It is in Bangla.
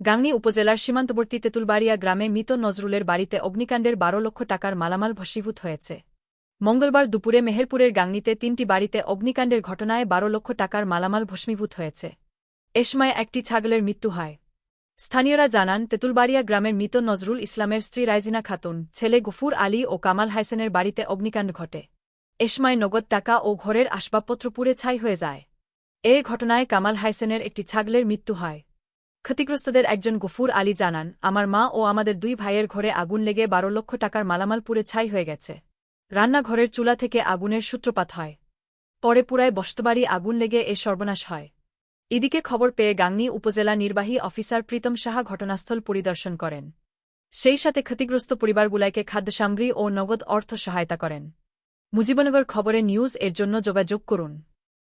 গাংনী উপজেলার সীমান্তবর্তী তেঁতুলবাড়িয়া গ্রামে মৃত নজরুলের বাড়িতে অগ্নিকাণ্ডের বারো লক্ষ টাকার মালামাল ভস্মীভূত হয়েছে। মঙ্গলবার দুপুরে মেহেরপুরের গাংনীতে তিনটি বাড়িতে অগ্নিকাণ্ডের ঘটনায় বারো লক্ষ টাকার মালামাল ভস্মীভূত হয়েছে। এ সময় একটি ছাগলের মৃত্যু হয়। স্থানীয়রা জানান, তেঁতুলবাড়িয়া গ্রামের মৃত নজরুল ইসলামের স্ত্রী রাইজিনা খাতুন, ছেলে গফুর আলী ও কামাল হাইসেনের বাড়িতে অগ্নিকাণ্ড ঘটে। এ সময় নগদ টাকা ও ঘরের আসবাবপত্র পুড়ে ছাই হয়ে যায়। এ ঘটনায় কামাল হাইসেনের একটি ছাগলের মৃত্যু হয়। ক্ষতিগ্রস্তদের একজন গফুর আলী জানান, আমার মা ও আমাদের দুই ভাইয়ের ঘরে আগুন লেগে বারো লক্ষ টাকার মালামাল পুড়ে ছাই হয়ে গেছে। রান্নাঘরের চুলা থেকে আগুনের সূত্রপাত হয়। পরে পুরায় বস্তবাড়ি আগুন লেগে এ সর্বনাশ হয়। এদিকে খবর পেয়ে গাংনী উপজেলা নির্বাহী অফিসার প্রীতম সাহা ঘটনাস্থল পরিদর্শন করেন। সেই সাথে ক্ষতিগ্রস্ত পরিবারগুলাকে খাদ্যসামগ্রী ও নগদ অর্থ সহায়তা করেন। মুজিবনগর খবরে নিউজ এর জন্য যোগাযোগ করুন।